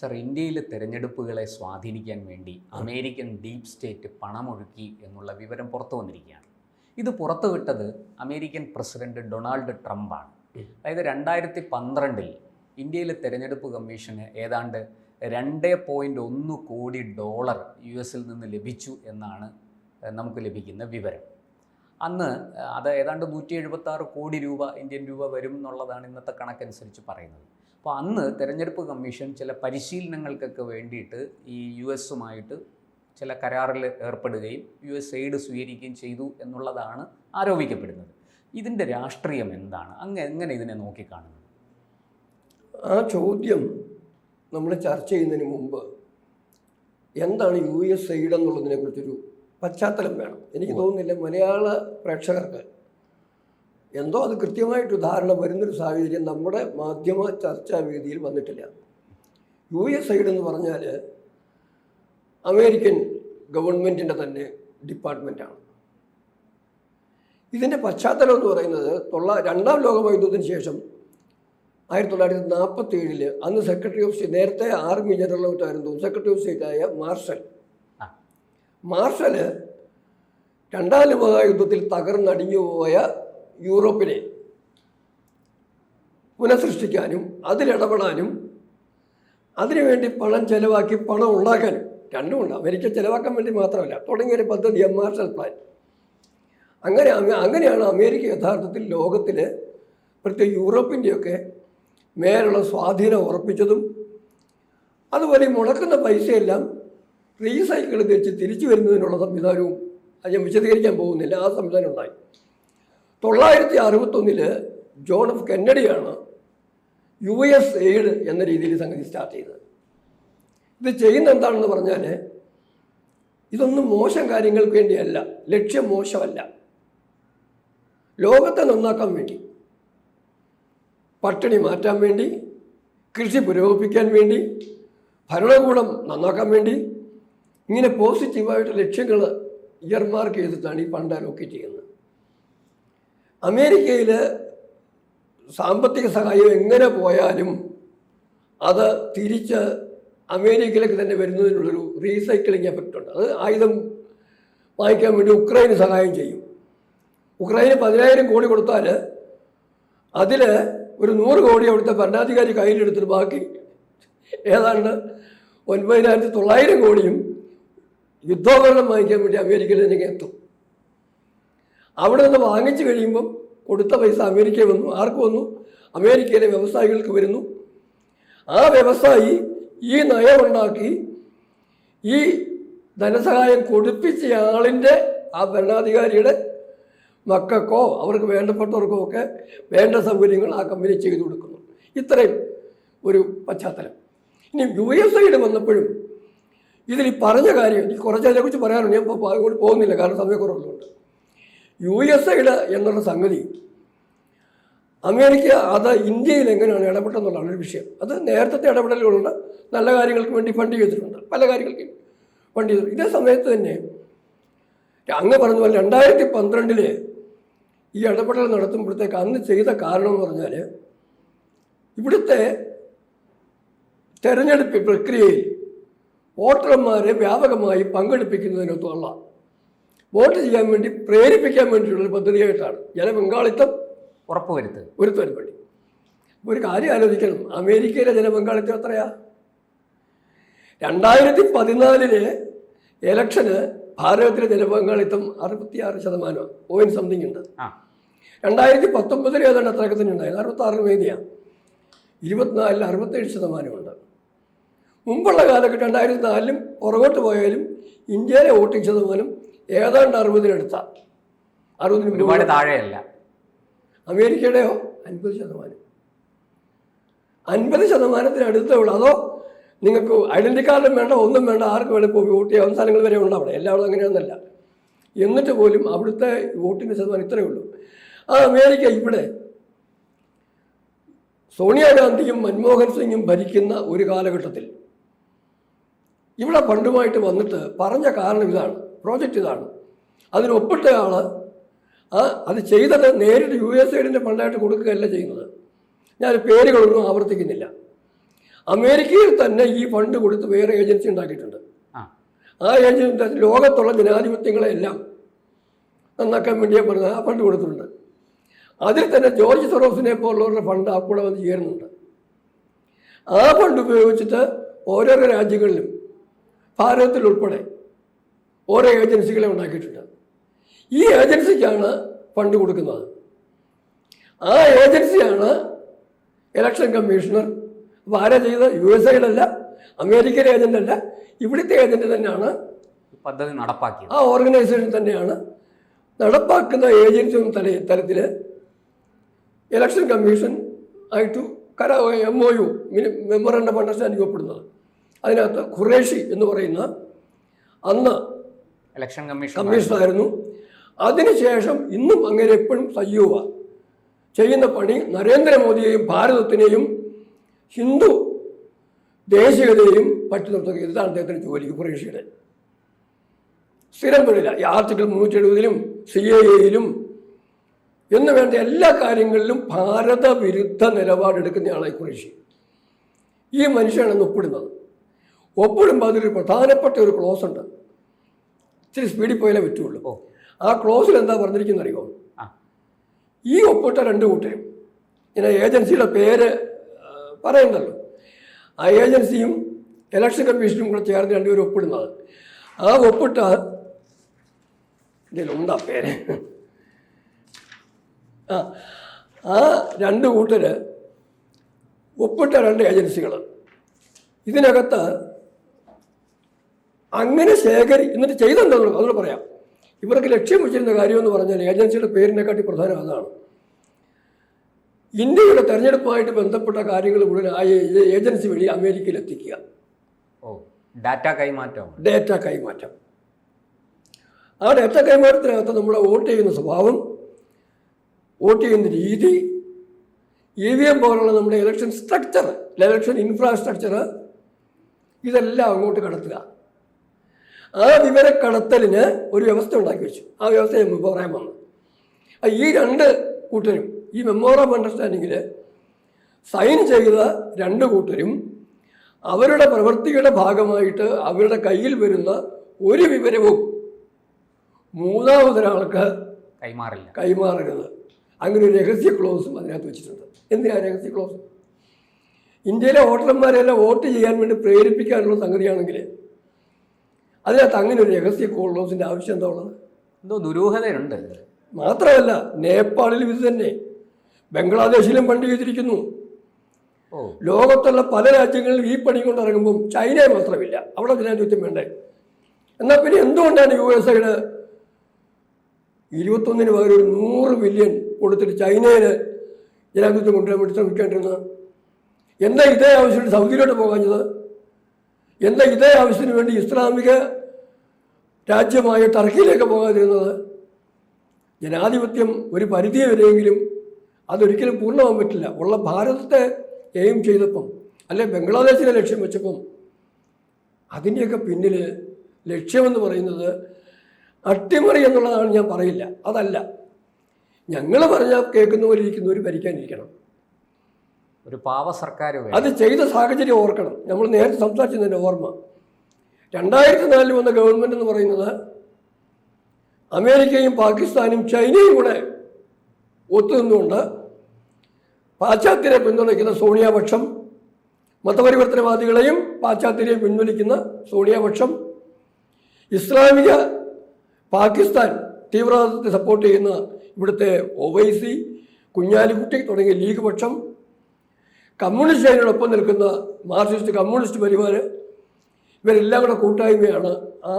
Sir ഇന്ത്യയിലെ തെരഞ്ഞെടുപ്പുകളെ സ്വാധീനിക്കാൻ വേണ്ടി അമേരിക്കൻ ഡീപ് സ്റ്റേറ്റ് പണമൊഴുക്കി എന്നുള്ള വിവരം പുറത്തു വന്നിരിക്കുകയാണ്. ഇത് പുറത്തുവിട്ടത് അമേരിക്കൻ പ്രസിഡന്റ് ഡൊണാൾഡ് ട്രംപാണ്. അതായത് രണ്ടായിരത്തി പന്ത്രണ്ടിൽ ഇന്ത്യയിലെ തെരഞ്ഞെടുപ്പ് കമ്മീഷന് ഏതാണ്ട് രണ്ട് പോയിന്റ് ഒന്ന് കോടി ഡോളർ യു എസിൽ നിന്ന് ലഭിച്ചു എന്നാണ് നമുക്ക് ലഭിക്കുന്ന വിവരം. അന്ന് അത് ഏതാണ്ട് നൂറ്റി എഴുപത്താറ് കോടി രൂപ ഇന്ത്യൻ രൂപ വരും എന്നുള്ളതാണ് ഇന്നത്തെ കണക്കനുസരിച്ച് പറയുന്നത്. അപ്പോൾ അന്ന് തെരഞ്ഞെടുപ്പ് കമ്മീഷൻ ചില പരിശീലനങ്ങൾക്കൊക്കെ വേണ്ടിയിട്ട് ഈ യു എസുമായിട്ട് ചില കരാറിൽ ഏർപ്പെടുകയും യു എസ് എയ്ഡ് സ്വീകരിക്കുകയും ചെയ്തു എന്നുള്ളതാണ് ആരോപിക്കപ്പെടുന്നത്. ഇതിന്റെ രാഷ്ട്രീയം എന്താണ്? അങ്ങ് എങ്ങനെ ഇതിനെ നോക്കിക്കാണുന്നു? ആ ചോദ്യം നമ്മൾ ചർച്ച ചെയ്യുന്നതിന് മുമ്പ് എന്താണ് യു എസ് എയ്ഡ് എന്നുള്ളതിനെ കുറിച്ചൊരു പശ്ചാത്തലം വേണം. എനിക്ക് തോന്നുന്നില്ല മലയാള പ്രേക്ഷകർക്ക് എന്തോ അത് കൃത്യമായിട്ട് ഉദാഹരണം വരുന്നൊരു സാഹചര്യം നമ്മുടെ മാധ്യമ ചർച്ചാ വേദിയിൽ വന്നിട്ടില്ല. യു എസ് സൈഡ് എന്ന് പറഞ്ഞാൽ അമേരിക്കൻ ഗവൺമെന്റിന്റെ തന്നെ ഡിപ്പാർട്ട്മെന്റാണ് ഇതിന്റെ പശ്ചാത്തലം എന്ന് പറയുന്നത് തൊള്ള രണ്ടാം ലോകമയുദ്ധത്തിന് ശേഷം ആയിരത്തി തൊള്ളായിരത്തി നാൽപ്പത്തി ഏഴിൽ അന്ന് സെക്രട്ടറി ഓഫ് സ്റ്റേറ്റ് നേരത്തെ ആർമി ജനറൽ ആയിരുന്നു സെക്രട്ടറി ഓഫ് സ്റ്റേറ്റ് ആയ മാർഷൽ. മാർഷൽ രണ്ടാം ലോകയുദ്ധത്തിൽ തകർന്നടിഞ്ഞു പോയ യൂറോപ്പിനെ പുനഃസൃഷ്ടിക്കാനും അതിലിടപെടാനും അതിനുവേണ്ടി പണം ചെലവാക്കി പണം ഉണ്ടാക്കാനും. രണ്ടുമുണ്ട് അമേരിക്ക ചെലവാക്കാൻ വേണ്ടി മാത്രമല്ല. തുടങ്ങിയൊരു പദ്ധതി മാർഷൽ പ്ലാൻ അങ്ങനെ അങ്ങനെയാണ് അമേരിക്ക യഥാർത്ഥത്തിൽ ലോകത്തിൽ പ്രത്യേക യൂറോപ്പിന്റെയൊക്കെ മേലുള്ള സ്വാധീനം ഉറപ്പിച്ചതും അതുപോലെ മുടക്കുന്ന പൈസയെല്ലാം റീസൈക്കിൾ തിരിച്ച് തിരിച്ചു വരുന്നതിനുള്ള സംവിധാനവും അത് ഞാൻ വിശദീകരിക്കാൻ പോകുന്നില്ല. ആ സംവിധാനം ഉണ്ടായി. തൊള്ളായിരത്തി അറുപത്തൊന്നിൽ ജോൺ എഫ് കെന്നഡിയാണ് യു എസ് എയ്ഡ് എന്ന രീതിയിൽ സംഗതി സ്റ്റാർട്ട് ചെയ്തത്. ഇത് ചെയ്യുന്ന എന്താണെന്ന് പറഞ്ഞാൽ ഇതൊന്നും മോശം കാര്യങ്ങൾക്ക് വേണ്ടിയല്ല ലക്ഷ്യം മോശമല്ല. ലോകത്തെ നന്നാക്കാൻ വേണ്ടി പട്ടിണി മാറ്റാൻ വേണ്ടി കൃഷി പുരോഗമിപ്പിക്കാൻ വേണ്ടി ഭരണകൂടം നന്നാക്കാൻ വേണ്ടി ഇങ്ങനെ പോസിറ്റീവായിട്ട് ലക്ഷ്യങ്ങൾ ഇയർമാർക്ക് ചെയ്തിട്ടാണ് ഈ ഫണ്ട് അലോക്കേറ്റ് ചെയ്യുന്നത്. അമേരിക്കയിൽ സാമ്പത്തിക സഹായം എങ്ങനെ പോയാലും അത് തിരിച്ച് അമേരിക്കയിലേക്ക് തന്നെ വരുന്നതിനുള്ളൊരു റീസൈക്ലിംഗ് എഫക്റ്റ് ഉണ്ട്. അത് ആയുധം വാങ്ങിക്കാൻ വേണ്ടി ഉക്രൈന് സഹായം ചെയ്യും. ഉക്രൈന് പതിനായിരം കോടി കൊടുത്താൽ അതിൽ ഒരു നൂറ് കോടി അവിടുത്തെ ഭരണാധികാരി കയ്യിലെടുത്തിട്ട് ബാക്കി ഏതാണ്ട് ഒൻപതിനായിരത്തി തൊള്ളായിരം കോടിയും യുദ്ധോപകരണം വാങ്ങിക്കാൻ വേണ്ടി അമേരിക്കയിലേക്ക് എത്തും. അവിടെ നിന്ന് വാങ്ങിച്ചു കഴിയുമ്പം കൊടുത്ത പൈസ അമേരിക്കയിൽ വന്നു. ആർക്ക് വന്നു? അമേരിക്കയിലെ വ്യവസായികൾക്ക് വരുന്നു. ആ വ്യവസായി ഈ നയമുണ്ടാക്കി ഈ ധനസഹായം കൊടുപ്പിച്ച ആളിന്റെ ആ ഭരണാധികാരിയുടെ മക്കൾക്കോ അവർക്ക് വേണ്ടപ്പെട്ടവർക്കോ ഒക്കെ വേണ്ട സൗകര്യങ്ങൾ ആ കമ്പനി ചെയ്തു കൊടുക്കുന്നു. ഇത്രയും ഒരു പശ്ചാത്തലം. ഇനി യു എസ് ഐഡ് വന്നപ്പോഴും ഇതിൽ ഈ പറഞ്ഞ കാര്യം കുറച്ച് അതിനെക്കുറിച്ച് പറയാനുണ്ട് ഞാൻ ഇപ്പോൾ അതുകൊണ്ട് പോകുന്നില്ല കാരണം സമയക്കുറവുള്ളതുകൊണ്ട്. യു എസ് ഐഡ് എന്നുള്ള സംഗതി. അമേരിക്ക അത് ഇന്ത്യയിൽ എങ്ങനെയാണ് ഇടപെട്ടെന്നുള്ളതാണ് ഒരു വിഷയം. അത് നേരത്തെ ഇടപെടലുകളുണ്ട് നല്ല കാര്യങ്ങൾക്ക് വേണ്ടി ഫണ്ട് ചെയ്തിട്ടുണ്ട്. പല കാര്യങ്ങൾക്ക് ഫണ്ട് ചെയ്തിട്ടുണ്ട് ഇതേ സമയത്ത് തന്നെ അങ്ങ് പറഞ്ഞ പോലെ രണ്ടായിരത്തി പന്ത്രണ്ടിൽ ഈ ഇടപെടൽ നടത്തുമ്പോഴത്തേക്ക് അന്ന് ചെയ്ത കാരണം എന്ന് പറഞ്ഞാൽ ഇവിടുത്തെ തെരഞ്ഞെടുപ്പ് പ്രക്രിയയിൽ വോട്ടർമാരെ വ്യാപകമായി പങ്കെടുപ്പിക്കുന്നതിനൊത്തുള്ള വോട്ട് ചെയ്യാൻ വേണ്ടി പ്രേരിപ്പിക്കാൻ വേണ്ടിയിട്ടുള്ളൊരു പദ്ധതിയായിട്ടാണ്. ജനപങ്കാളിത്തം ഉറപ്പുവരുത്തുക. ഒരുത്തുവാൻ വേണ്ടി അപ്പോൾ ഒരു കാര്യം ആലോചിക്കണം. അമേരിക്കയിലെ ജനപങ്കാളിത്തം എത്രയാ? രണ്ടായിരത്തി പതിനാലിലെ ഇലക്ഷന് ഭാരതത്തിലെ ജനപങ്കാളിത്തം അറുപത്തിയാറ് ശതമാനം പോയിന്റ് സംതിങ് ഉണ്ട്. രണ്ടായിരത്തി പത്തൊമ്പതിൽ ഏതാണ്ട് അത്രയൊക്കെ തന്നെ ഉണ്ടായത്? അറുപത്താറിന് വേദിയാണ് ഇരുപത്തിനാലിൽ അറുപത്തേഴ് ശതമാനമുണ്ട്. മുമ്പുള്ള കാലഘട്ടം രണ്ടായിരത്തി നാലിലും പുറകോട്ട് പോയാലും ഇന്ത്യയിലെ വോട്ടിംഗ് ശതമാനം ഏതാണ്ട് അറുപതിനടുത്ത അറുപതിന് ഒരുപാട് താഴെയല്ല. അമേരിക്കയുടെയോ അൻപത് ശതമാനം. അൻപത് ശതമാനത്തിന് അടുത്തേ ഉള്ളൂ. അതോ നിങ്ങൾക്ക് ഐഡന്റി കാർഡും വേണ്ട ഒന്നും വേണ്ട ആർക്ക് വേണം ഇപ്പോൾ വോട്ട് ചെയ്യാൻ സ്ഥലങ്ങൾ വരെ ഉണ്ട് അവിടെ. എല്ലാവരും അങ്ങനെയൊന്നല്ല. എന്നിട്ട് പോലും അവിടുത്തെ വോട്ടിന്റെ ശതമാനം ഇത്രയേ ഉള്ളൂ. ആ അമേരിക്ക ഇവിടെ സോണിയാഗാന്ധിയും മൻമോഹൻ സിംഗും ഭരിക്കുന്ന ഒരു കാലഘട്ടത്തിൽ. ഇവിടെ പണ്ടുമായിട്ട് വന്നിട്ട് പറഞ്ഞ കാരണം ഇതാണ്. പ്രോജക്റ്റ് ഇതാണ്. അതിന് ഒപ്പിട്ട ആൾ അത് ചെയ്തത് നേരിട്ട് യു എസ് എഡിന്റെ ഫണ്ടായിട്ട് കൊടുക്കുകയല്ല ചെയ്യുന്നത്. ഞാൻ പേരുകളൊന്നും ആവർത്തിക്കുന്നില്ല. അമേരിക്കയിൽ തന്നെ ഈ ഫണ്ട് കൊടുത്ത് വേറെ ഏജൻസി ഉണ്ടാക്കിയിട്ടുണ്ട്. ആ. ഏജൻസി ലോകത്തുള്ള ജനാധിപത്യങ്ങളെല്ലാം നന്നാക്കാൻ വേണ്ടി പറഞ്ഞത് ആ ഫണ്ട് കൊടുത്തിട്ടുണ്ട്. അതിൽ തന്നെ ജോർജ് സൊറോസിനെ പോലുള്ളവരുടെ ഫണ്ട് ആ കൂടെ വന്ന് ചേരുന്നുണ്ട്. ആ ഫണ്ട് ഉപയോഗിച്ചിട്ട് ഓരോരോ രാജ്യങ്ങളിലും ഭാരതത്തിൽ ഉൾപ്പെടെ ഓരോ ഏജൻസികളെ ഉണ്ടാക്കിയിട്ടുണ്ട്. ഈ ഏജൻസിക്കാണ് ഫണ്ട് കൊടുക്കുന്നത്. ആ ഏജൻസിയാണ് ഇലക്ഷൻ കമ്മീഷണർ. അപ്പോൾ ആരാ ചെയ്തത്? യു എസ് എയിലല്ല അമേരിക്കയിലെ ഏജന്റ് അല്ല ഇവിടുത്തെ ഏജന്റ് തന്നെയാണ്. പദ്ധതി നടപ്പാക്കിയത്. ആ ഓർഗനൈസേഷൻ തന്നെയാണ്. നടപ്പാക്കുന്ന ഏജൻസി തല തലത്തിൽ ഇലക്ഷൻ കമ്മീഷൻ ആയിട്ട് കര M O U memorandum understanding ഒപ്പിടുന്നത് അതിനകത്ത് ഖുറേഷി എന്ന് പറയുന്ന അന്ന് ഇലക്ഷൻ കമ്മീഷൻ കമ്മീഷണറായിരുന്നു അതിനുശേഷം ഇന്നും അങ്ങനെ എപ്പോഴും സജീവ. ചെയ്യുന്ന പണി നരേന്ദ്രമോദിയെയും ഭാരതത്തിനെയും ഹിന്ദു ദേശീയതയെയും പറ്റി നിർത്തുക ഇതാണ് അദ്ദേഹത്തിന്റെ ജോലി പ്രതീക്ഷയുടെ സ്ഥിരം തൊഴില ഈ ആർട്ടിക്കിൾ മുന്നൂറ്റി എഴുപതിലും സി എ എയിലും എന്ന് വേണ്ട എല്ലാ കാര്യങ്ങളിലും ഭാരത വിരുദ്ധ നിലപാടെടുക്കുന്നയാളായി ഖുറേഷി ഈ മനുഷ്യനാണ് ഒപ്പിടുന്നത്. ഒപ്പിടുമ്പോൾ അതിലൊരു പ്രധാനപ്പെട്ട ഒരു ക്ലോസ് ഉണ്ട്. ഇച്ചിരി സ്പീഡിൽ പോയാലേ പറ്റുള്ളൂ. ഓ. ആ ക്ലോസിൽ എന്താ പറഞ്ഞിരിക്കുന്നത് അറിയുമോ? ഈ ഒപ്പിട്ട രണ്ട് കൂട്ടരും. ഇങ്ങനെ ഏജൻസിയുടെ പേര് പറയുന്നുണ്ടല്ലോ. ആ ഏജൻസിയും ഇലക്ഷൻ കമ്മീഷനും കൂടെ ചേർന്ന് രണ്ടുപേരും ഒപ്പിടുന്നത്. ആ ഒപ്പിട്ട ഇതിലുണ്ടാ പേര്. ആ ആ രണ്ട് കൂട്ടർ ഒപ്പിട്ട രണ്ട് ഏജൻസികൾ ഇതിനകത്ത് അങ്ങനെ ശേഖരി എന്നിട്ട് ചെയ്തെന്താണെന്ന് അതുകൊണ്ട് പറയാം. ഇവർക്ക് ലക്ഷ്യം വെച്ചിരുന്ന കാര്യമെന്ന് പറഞ്ഞാൽ ഏജൻസിയുടെ പേരിനെക്കാട്ടി പ്രധാനം അതാണ്. ഇന്ത്യയുടെ തെരഞ്ഞെടുപ്പുമായിട്ട് ബന്ധപ്പെട്ട കാര്യങ്ങൾ മുഴുവൻ ആ ഏജൻസി വഴി അമേരിക്കയിൽ എത്തിക്കുക. ഓ ഡാറ്റ കൈമാറ്റം. ഡാറ്റ കൈമാറ്റം. ആ ഡാറ്റ കൈമാറ്റത്തിനകത്ത് നമ്മുടെ വോട്ട് ചെയ്യുന്ന സ്വഭാവം വോട്ട് ചെയ്യുന്ന രീതി ഇ വി എം പോലുള്ള നമ്മുടെ ഇലക്ഷൻ സ്ട്രക്ചർ ഇലക്ഷൻ ഇൻഫ്രാസ്ട്രക്ചർ ഇതെല്ലാം അങ്ങോട്ട് കടത്തുക. ആ വിവരക്കടത്തലിന് ഒരു വ്യവസ്ഥ ഉണ്ടാക്കി വെച്ചു. ആ വ്യവസ്ഥ മുമ്പ് പറയാൻ വന്നു. ഈ രണ്ട് കൂട്ടരും ഈ മെമ്മോറം അണ്ടർസ്റ്റാൻഡിങ്ങിൽ സൈൻ ചെയ്ത രണ്ട് കൂട്ടരും അവരുടെ പ്രവൃത്തിയുടെ ഭാഗമായിട്ട് അവരുടെ കയ്യിൽ വരുന്ന ഒരു വിവരവും മൂന്നാമതൊരാൾക്ക് കൈമാറില്ല. കൈമാറരുത്. അങ്ങനെ ഒരു രഹസ്യ ക്ലോസും അതിനകത്ത് വെച്ചിട്ടുണ്ട്. എന്തിനാ രഹസ്യ ക്ലോസ് ഇന്ത്യയിലെ വോട്ടർമാരെല്ലാം വോട്ട് ചെയ്യാൻ വേണ്ടി പ്രേരിപ്പിക്കാനുള്ള സംഗതിയാണെങ്കിൽ അതിനകത്ത് അങ്ങനെ ഒരു രഹസ്യ ക്ലോസിന്റെ ആവശ്യം എന്താ ഉള്ളത്? എന്തോ ദുരൂഹതയുണ്ട്. മാത്രമല്ല നേപ്പാളിലും ഇത് തന്നെ. ബംഗ്ലാദേശിലും പണ്ട് ചെയ്തിരിക്കുന്നു. ലോകത്തുള്ള പല രാജ്യങ്ങളിലും ഈ പണി കൊണ്ട് ഇറങ്ങുമ്പം ചൈനയെ മാത്രമില്ല. അവിടെ ജനാധിപത്യം വേണ്ടേ? എന്നാൽ പിന്നെ എന്തുകൊണ്ടാണ് യു എസ് ഐയുടെ ഇരുപത്തൊന്നിന് പകരം ഒരു നൂറ് മില്യൺ കൊടുത്തിട്ട് ചൈനയിൽ ജനാധിപത്യം കൊണ്ടുവരാൻ വേണ്ടി ശ്രമിക്കേണ്ടിരുന്നത്? എന്താ ഇതേ ആവശ്യമായിട്ട് സൗദിയിലോട്ട് പോകാഞ്ഞത്? എന്താ ഇതേ ആവശ്യത്തിന് വേണ്ടി ഇസ്ലാമിക രാജ്യമായ ടർക്കിയിലേക്ക് പോകാതിരുന്നത് ജനാധിപത്യം ഒരു പരിധി വരെയെങ്കിലും അതൊരിക്കലും പൂർണമാകാൻ പറ്റില്ല. ഉള്ള ഭാരതത്തെ എയിം ചെയ്തപ്പം അല്ലെ ബംഗ്ലാദേശിനെ ലക്ഷ്യം വെച്ചപ്പം അതിന്റെയൊക്കെ പിന്നിൽ ലക്ഷ്യമെന്ന് പറയുന്നത് അട്ടിമറി എന്നുള്ളതാണ് ഞാൻ പറയില്ല. അതല്ല. ഞങ്ങൾ പറഞ്ഞാൽ കേൾക്കുന്ന പോലെ ഇരിക്കുന്നവർ ഭരിക്കാനിരിക്കണം. ഒരു പാവ സർക്കാർ അത് ചെയ്ത സാഹചര്യം ഓർക്കണം. നമ്മൾ നേരത്തെ സംസാരിച്ചതിന്റെ ഓർമ്മ. രണ്ടായിരത്തി നാലിൽ വന്ന ഗവൺമെന്റ് എന്ന് പറയുന്നത് അമേരിക്കയും പാകിസ്ഥാനും ചൈനയും കൂടെ ഒത്തുനിന്നുകൊണ്ട് പാശ്ചാത്യരെ പിന്തുണയ്ക്കുന്ന സോണിയാപക്ഷം മതപരിവർത്തനവാദികളെയും പാശ്ചാത്യരെയും പിൻവലിക്കുന്ന സോണിയാപക്ഷം ഇസ്ലാമിക പാകിസ്ഥാൻ തീവ്രവാദത്തെ സപ്പോർട്ട് ചെയ്യുന്ന ഇവിടുത്തെ ഒവൈസി കുഞ്ഞാലിക്കുട്ടി തുടങ്ങിയ ലീഗ് പക്ഷം കമ്മ്യൂണിസ്റ്റ് അതിനോടൊപ്പം നിൽക്കുന്ന മാർക്സിസ്റ്റ് കമ്മ്യൂണിസ്റ്റ് പരിവാർ ഇവരെല്ലാം കൂടെ കൂട്ടായ്മയാണ്. ആ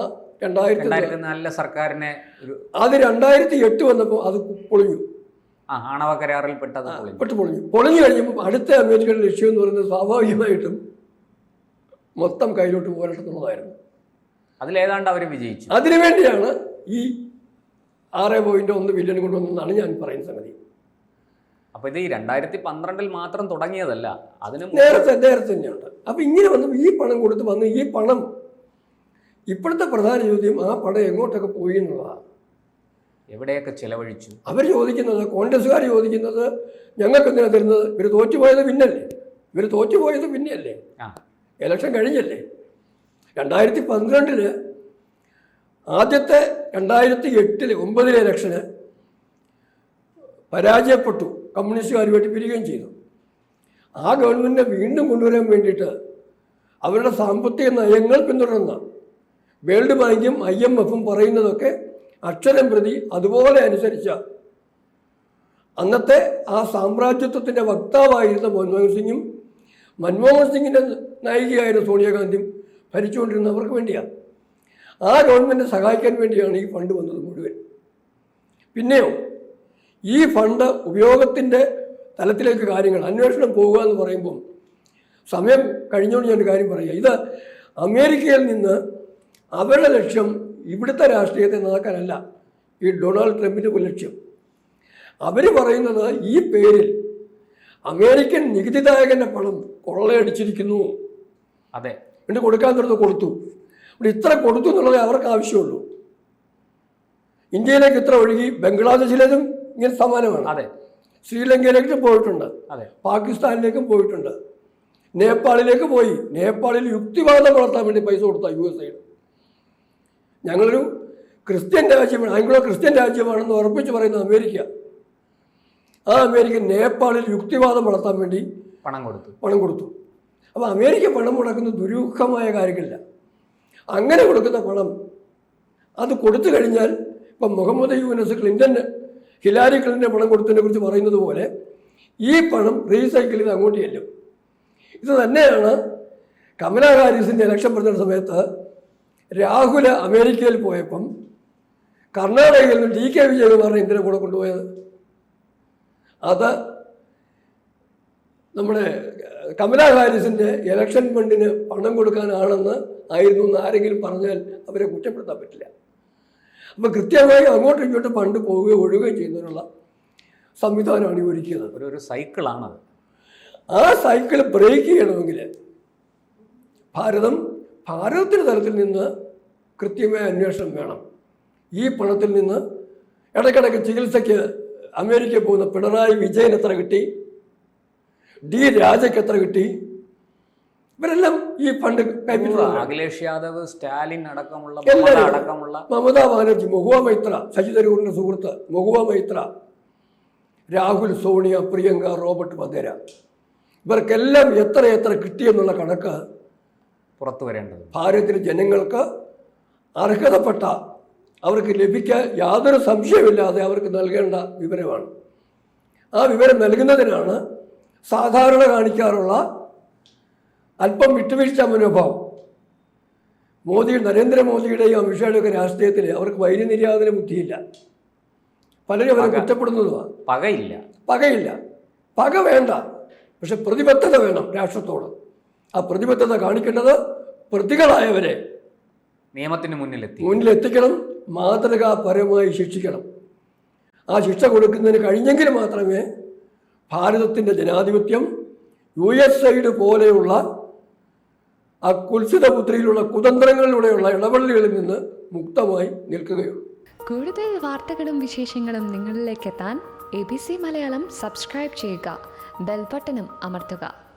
രണ്ടായിരത്തി നാലിലെ സർക്കാരിനെ അത് രണ്ടായിരത്തി എട്ട് വന്നപ്പോൾ അത് പൊളിഞ്ഞു. ആണവ കരാറിൽപ്പെട്ടത് പൊളിഞ്ഞു. പെട്ട് പൊളിഞ്ഞു. പൊളിഞ്ഞു കഴിഞ്ഞപ്പോൾ അടുത്ത അമേരിക്കയുടെ ലക്ഷ്യം എന്ന് പറയുന്നത് സ്വാഭാവികമായിട്ടും മൊത്തം കയ്യിലോട്ട് പോരാട്ടത്തുള്ളതായിരുന്നു അതിലേതാണ്ട് അവർ വിജയിച്ചു. അതിനുവേണ്ടിയാണ് ഈ ആറ് പോയിന്റ് ഒന്ന് ബില്യൺ കൊണ്ടുവന്നതെന്നാണ് ഞാൻ പറയുന്ന സംഗതി. അപ്പൊ ഇത് ഈ രണ്ടായിരത്തി പന്ത്രണ്ടിൽ മാത്രം തുടങ്ങിയതല്ല. അതിന് നേരത്തെ നേരത്തെ തന്നെയുണ്ട്. അപ്പൊ ഇങ്ങനെ വന്ന് ഈ പണം കൊടുത്ത് വന്ന് ഈ പണം ഇപ്പോഴത്തെ പ്രധാന ചോദ്യം ആ പണം എങ്ങോട്ടൊക്കെ പോയി എന്നുള്ളതാണ്. എവിടെയൊക്കെ ചെലവഴിച്ചു? അവർ ചോദിക്കുന്നത് കോൺഗ്രസ്സുകാർ ചോദിക്കുന്നത് ഞങ്ങൾക്ക് എങ്ങനെ തരുന്നത്? ഇവർ തോറ്റുപോയത് പിന്നല്ലേ? ഇവർ തോറ്റുപോയത് പിന്നെയല്ലേ ഇലക്ഷൻ കഴിഞ്ഞല്ലേ? രണ്ടായിരത്തി പന്ത്രണ്ടിൽ ആദ്യത്തെ രണ്ടായിരത്തി എട്ടിൽ ഒമ്പതിലെ ഇലക്ഷന് പരാജയപ്പെട്ടു. കമ്മ്യൂണിസ്റ്റുകാരുമായിട്ട് പിരിയുകയും ചെയ്തു. ആ ഗവൺമെന്റിനെ വീണ്ടും കൊണ്ടുവരാൻ വേണ്ടിയിട്ട് അവരുടെ സാമ്പത്തിക നയങ്ങൾ പിന്തുടർന്ന വേൾഡ് ബാങ്കും ഐ എം എഫും പറയുന്നതൊക്കെ അക്ഷരം പ്രതി അതുപോലെ അനുസരിച്ച അന്നത്തെ ആ സാമ്രാജ്യത്വത്തിന്റെ വക്താവായിരുന്ന മൻമോഹൻ സിംഗും മൻമോഹൻ സിംഗിന്റെ നായികയായിരുന്ന സോണിയാഗാന്ധിയും ഭരിച്ചുകൊണ്ടിരുന്നവർക്ക് വേണ്ടിയാണ് ആ ഗവൺമെന്റ് സഹായിക്കാൻ വേണ്ടിയാണ് ഈ ഫണ്ട് വന്നത് മുഴുവൻ. പിന്നെയോ ഈ ഫണ്ട് ഉപയോഗത്തിന്റെ തലത്തിലേക്ക് കാര്യങ്ങൾ അന്വേഷണം പോവുക എന്ന് പറയുമ്പം സമയം കഴിഞ്ഞുകൊണ്ട് ഞാൻ ഒരു കാര്യം പറയുക ഇത് അമേരിക്കയിൽ നിന്ന് അവരുടെ ലക്ഷ്യം ഇവിടുത്തെ രാഷ്ട്രീയത്തെ നടക്കാനല്ല ഈ ഡൊണാൾഡ് ട്രംപിന്റെ ലക്ഷ്യം. അവർ പറയുന്നത് ഈ പേരിൽ അമേരിക്കൻ നികുതിദായകന്റെ പണം കൊള്ളയടിച്ചിരിക്കുന്നു. അതെ. എന്നിട്ട് കൊടുക്കാൻ തുടർന്ന് കൊടുത്തു. ഇവിടെ ഇത്ര കൊടുത്തു എന്നുള്ളത് അവർക്ക് ആവശ്യമുള്ളൂ. ഇന്ത്യയിലേക്ക് ഇത്ര ഒഴുകി ബംഗ്ലാദേശിലേതും ഇങ്ങനെ സമാനമാണ്. അതെ. ശ്രീലങ്കയിലേക്കും പോയിട്ടുണ്ട്. അതെ. പാകിസ്ഥാനിലേക്കും പോയിട്ടുണ്ട്. നേപ്പാളിലേക്ക് പോയി. നേപ്പാളിൽ യുക്തിവാദം വളർത്താൻ വേണ്ടി പൈസ കൊടുത്ത യു എസ് ഐ ഞങ്ങളൊരു ക്രിസ്ത്യൻ രാജ്യമാണ്. ആംഗ്ലോ ക്രിസ്ത്യൻ രാജ്യമാണെന്ന് ഉറപ്പിച്ച് പറയുന്ന അമേരിക്ക. ആ അമേരിക്ക നേപ്പാളിൽ യുക്തിവാദം വളർത്താൻ വേണ്ടി പണം കൊടുത്തു. പണം കൊടുത്തു. അപ്പോൾ അമേരിക്ക പണം മുടക്കുന്ന ദുരൂഹമായ കാര്യങ്ങളില്ല. അങ്ങനെ കൊടുക്കുന്ന പണം അത് കൊടുത്തു കഴിഞ്ഞാൽ ഇപ്പം മുഹമ്മദ് യൂനസ് ക്ലിന്റന് ഹിലാരി ക്ലിന്റെ പണം കൊടുത്തതിനെ കുറിച്ച് പറയുന്നത് പോലെ ഈ പണം റീസൈക്കിൾ ചെയ്ത് അങ്ങോട്ട് ചെല്ലും. ഇത് തന്നെയാണ് കമലാ ഹാരിസിന്റെ ഇലക്ഷൻ പറഞ്ഞ സമയത്ത് രാഹുൽ അമേരിക്കയിൽ പോയപ്പം കർണാടകയിൽ നിന്ന് ഡി കെ വിജയകുമാറിനെ എന്തിനെ കൂടെ കൊണ്ടുപോയത്. അത് നമ്മുടെ കമലാ ഹാരിസിന്റെ ഇലക്ഷൻ ഫണ്ടിന് പണം കൊടുക്കാനാണെന്ന് ആയിരുന്നു എന്ന് ആരെങ്കിലും പറഞ്ഞാൽ അവരെ കുറ്റപ്പെടുത്താൻ പറ്റില്ല. അപ്പം കൃത്യമായി അങ്ങോട്ടും ഇങ്ങോട്ടും ഫണ്ട് പോവുകയോ ഒഴുകുകയും ചെയ്യുന്നതിനുള്ള സംവിധാനമാണ് ഈ ഒരുക്കിയത് ഒരു ഒരു സൈക്കിളാണത്. ആ സൈക്കിൾ ബ്രേക്ക് ചെയ്യണമെങ്കിൽ ഭാരതം ഭാരതത്തിന്റെ തലത്തിൽ നിന്ന് കൃത്യമായ അന്വേഷണം വേണം. ഈ പണത്തിൽ നിന്ന് ഇടയ്ക്കിടയ്ക്ക് ചികിത്സയ്ക്ക് അമേരിക്കയിൽ പോകുന്ന പിണറായി വിജയൻ എത്ര കിട്ടി? ഡി രാജയ്ക്ക് എത്ര കിട്ടി? ഇവരെല്ലാം ഈ ഫണ്ട് കൈപ്പറ്റുന്നതാണ് അഖിലേഷ് യാദവ് സ്റ്റാലിൻ അടക്കമുള്ള അടക്കമുള്ള. മമതാ ബാനർജി മഹുവ മൈത്ര ശശി തരൂറിന്റെ സുഹൃത്ത് മഹുവ മൈത്ര രാഹുൽ സോണിയ പ്രിയങ്ക റോബർട്ട് വധേര. ഇവർക്കെല്ലാം എത്ര എത്ര കിട്ടിയെന്നുള്ള കണക്ക് പുറത്തു വരേണ്ടത് ഭാരതത്തിലെ ജനങ്ങൾക്ക് അർഹതപ്പെട്ട അവർക്ക് ലഭിക്കാൻ യാതൊരു സംശയമില്ലാതെ അവർക്ക് നൽകേണ്ട വിവരമാണ്. ആ വിവരം നൽകുന്നതിനാണ് സാധാരണ കാണിക്കാറുള്ള അല്പം വിട്ടുവീഴ്ച മനോഭാവം. മോദി നരേന്ദ്രമോദിയുടെയും അമിത്ഷായുടെയും ഒക്കെ രാഷ്ട്രീയത്തിൽ അവർക്ക് വൈര്യനിര്യാതന ബുദ്ധിയില്ല. പലരും അവരെ കുറ്റപ്പെടുന്നതുമാണ് പകയില്ല. പകയില്ല. പക വേണ്ട. പക്ഷെ പ്രതിബദ്ധത വേണം രാഷ്ട്രത്തോട്. ആ പ്രതിബദ്ധത കാണിക്കേണ്ടത് പ്രതികളായവരെ നിയമത്തിന് മുന്നിലെത്തി. മുന്നിലെത്തിക്കണം മാതൃകാപരമായി ശിക്ഷിക്കണം. ആ ശിക്ഷ കൊടുക്കുന്നതിന് കഴിഞ്ഞെങ്കിൽ മാത്രമേ ഭാരതത്തിന്റെ ജനാധിപത്യം യു എസ് ഐഡ് പോലെയുള്ള ആ കുൽസിത മുദ്രയിലുള്ള കുതന്ത്രങ്ങളിലൂടെയുള്ള ഇടപെടലുകളിൽ നിന്ന് മുക്തമായി നിൽക്കുകയുള്ളൂ. കൂടുതൽ വാർത്തകളും വിശേഷങ്ങളും നിങ്ങളിലേക്ക് എത്താൻ A B C Malayalam subscribe ചെയ്യുക. ബെൽബട്ടനും അമർത്തുക.